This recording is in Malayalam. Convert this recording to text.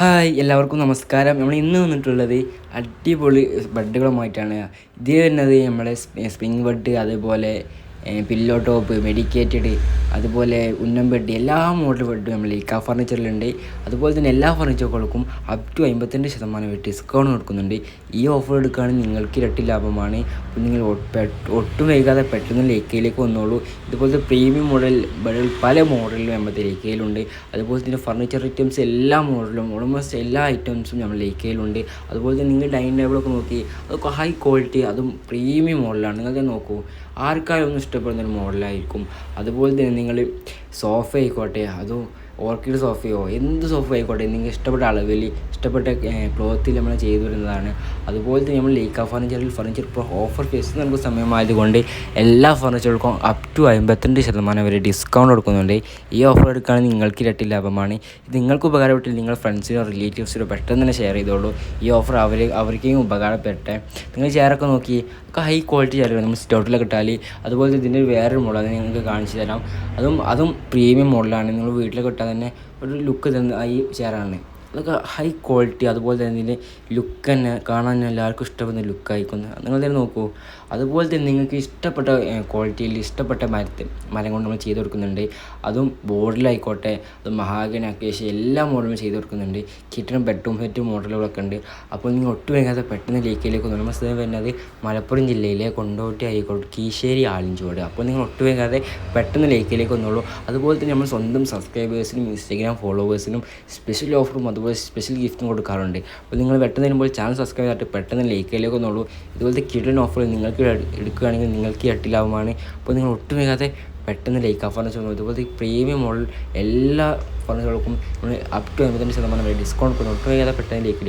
ഹായ് എല്ലാവർക്കും നമസ്കാരം. നമ്മൾ ഇന്ന് വന്നിട്ടുള്ളത് അടിപൊളി ബഡ്ഡുകളുമായിട്ടാണ്. ഇത് വരുന്നത് നമ്മളെ സ്പ്രിങ് ബഡ് അതുപോലെ പില്ലോ ടോപ്പ് മെഡിക്കേറ്റഡ് അതുപോലെ ഉന്നം ബെഡ് എല്ലാ മോഡൽ ബെഡും നമ്മൾ ഇക്ക ഫർണിച്ചറിലുണ്ട്. അതുപോലെ തന്നെ എല്ലാ ഫർണിച്ചറുകൾക്കും അപ് ടു അമ്പത്തിരണ്ട് ശതമാനം വരെ ഡിസ്കൗണ്ട് കൊടുക്കുന്നുണ്ട്. ഈ ഓഫർ എടുക്കുകയാണെങ്കിൽ നിങ്ങൾക്ക് ഇരട്ടി ലാഭമാണ്. അപ്പോൾ നിങ്ങൾ ഒട്ടും വൈകാതെ പെട്ടെന്ന് ലേക്കയിലേക്ക് വന്നോളൂ. ഇതുപോലത്തെ പ്രീമിയം മോഡൽ ബെഡുകൾ പല മോഡലിലും നമ്മുടെ ലേക്കയിലുണ്ട്. അതുപോലെ തന്നെ ഫർണിച്ചർ ഐറ്റംസ് എല്ലാ മോഡലും ഓൾമോസ്റ്റ് എല്ലാ ഐറ്റംസും നമ്മൾ ലേക്കയിലുണ്ട്. അതുപോലെ തന്നെ നിങ്ങൾ ഡൈനിങ് ടേബിളൊക്കെ നോക്കി അതൊക്കെ ഹൈ ക്വാളിറ്റി അതും പ്രീമിയം മോഡലാണ് നിങ്ങൾ നോക്കൂ. ആർക്കാരും ഇഷ്ടപ്പെടുന്ന ഒരു മോഡലായിരിക്കും അതുപോലെ തന്നെ നിങ്ങൾ സോഫ ആയിക്കോട്ടെ അതും ഓർക്കിഡ് സോഫയോ എന്ത് സോഫ ആയിക്കോട്ടെ നിങ്ങൾക്ക് ഇഷ്ടപ്പെട്ട അളവിൽ ഇഷ്ടപ്പെട്ട ക്ലോത്തിൽ നമ്മൾ ചെയ്തു വരുന്നതാണ്. അതുപോലെ തന്നെ നമ്മൾ ലേക്ക ഫർണിച്ചറിൽ ഫർണിച്ചർ ഇപ്പോൾ ഓഫർ ഫേസ് നമുക്ക് സമയമായതുകൊണ്ട് എല്ലാ ഫർണിച്ചറുകൾക്കും അപ് ടു അമ്പത്തിരണ്ട് ശതമാനം വരെ ഡിസ്കൗണ്ട് കൊടുക്കുന്നുണ്ട്. ഈ ഓഫർ എടുക്കുകയാണെങ്കിൽ നിങ്ങൾക്ക് ഇരട്ടി ലാഭമാണ്. ഇത് നിങ്ങൾക്ക് ഉപകാരപ്പെട്ടില്ല നിങ്ങൾ ഫ്രണ്ട്സിനോ റിലേറ്റീവ്സിനോ പെട്ടെന്ന് തന്നെ ഷെയർ ചെയ്തോളൂ. ഈ ഓഫർ അവർ അവർക്കും ഉപകാരപ്പെട്ടെ. നിങ്ങൾ ചെയറൊക്കെ നോക്കി ഒക്കെ ഹൈ ക്വാളിറ്റി ചെയറുകൾ നമ്മൾ സ്റ്റോട്ടിലൊക്കെ ഇട്ടാൽ അതുപോലെ ഇതിന്റെ വേറൊരു മോഡൽ നിങ്ങൾക്ക് കാണിച്ചു തരാം. അതും അതും പ്രീമിയം മോഡലാണ് നിങ്ങൾ വീട്ടിലൊക്കെ ഇട്ടാൽ തന്നെ ഒരു ലുക്ക് തന്നെ ഈ ചെയറാണ് അതൊക്കെ ഹൈ ക്വാളിറ്റി അതുപോലെ തന്നെ ഇതിന്റെ ലുക്ക് തന്നെ കാണാൻ എല്ലാവർക്കും ഇഷ്ടപ്പെടുന്ന ലുക്കായിരിക്കും നിങ്ങൾ തന്നെ നോക്കൂ. അതുപോലെ തന്നെ നിങ്ങൾക്ക് ഇഷ്ടപ്പെട്ട ക്വാളിറ്റിയിൽ ഇഷ്ടപ്പെട്ട മരത്ത് മരം കൊണ്ട് നമ്മൾ ചെയ്ത് കൊടുക്കുന്നുണ്ട്. അതും ബോർഡിലായിക്കോട്ടെ അതും മഹാഗണി അക്കേഷ്യ എല്ലാ മോഡലും ചെയ്ത് കൊടുക്കുന്നുണ്ട്. കിച്ചണും ബെഡ്റൂം സെറ്റ് മോഡലുകളൊക്കെ ഉണ്ട്. അപ്പോൾ നിങ്ങൾ ഒട്ടും വേഗത്തെ പെട്ടെന്ന് ലേക്കിലേക്ക് നമ്മൾ സ്ഥലം വരുന്നത് മലപ്പുറം ജില്ലയിലെ കൊണ്ടോട്ടി ആയിക്കോട്ടെ കീശ്ശേരി ആലിഞ്ചോട് അപ്പോൾ നിങ്ങൾ ഒട്ടും വേഗാതെ പെട്ടെന്ന് ലേക്കിലേക്ക് വന്നോളൂ. അതുപോലെ തന്നെ നമ്മൾ സ്വന്തം സബ്സ്ക്രൈബേഴ്സിനും ഇൻസ്റ്റാഗ്രാം ഫോളോവേഴ്സിനും സ്പെഷ്യൽ ഓഫറും അതുപോലെ സ്പെഷ്യൽ ഗിഫ്റ്റും കൊടുക്കാറുണ്ട്. അപ്പോൾ നിങ്ങൾ പെട്ടെന്ന് വരുമ്പോൾ ചാനൽ സബ്സ്ക്രൈബ് ചെയ്തിട്ട് പെട്ടെന്ന് ലൈക്കിലേക്ക് ഒന്നുള്ളൂ ഇതുപോലത്തെ കിടൻ ഓഫർ നിങ്ങൾക്ക് എടു- എടുക്കുകയാണെങ്കിൽ നിങ്ങൾക്ക് എട്ടിലാവുമാണ് അപ്പോൾ നിങ്ങൾ ഒട്ടും വേഗാതെ പെട്ടെന്ന് ലൈക്ക് ആ ഫർണിച്ചർ വന്നു ഇതുപോലത്തെ പ്രീമിയം മോഡൽ എല്ലാ നമ്മൾ അപ് ടു എൺപത്തഞ്ച് ശതമാനം വരെ ഡിസ്കൗണ്ട് കൊടുക്കുന്നു. ഒട്ടും വേഗാതെ പെട്ടെന്ന് ലേക്ക്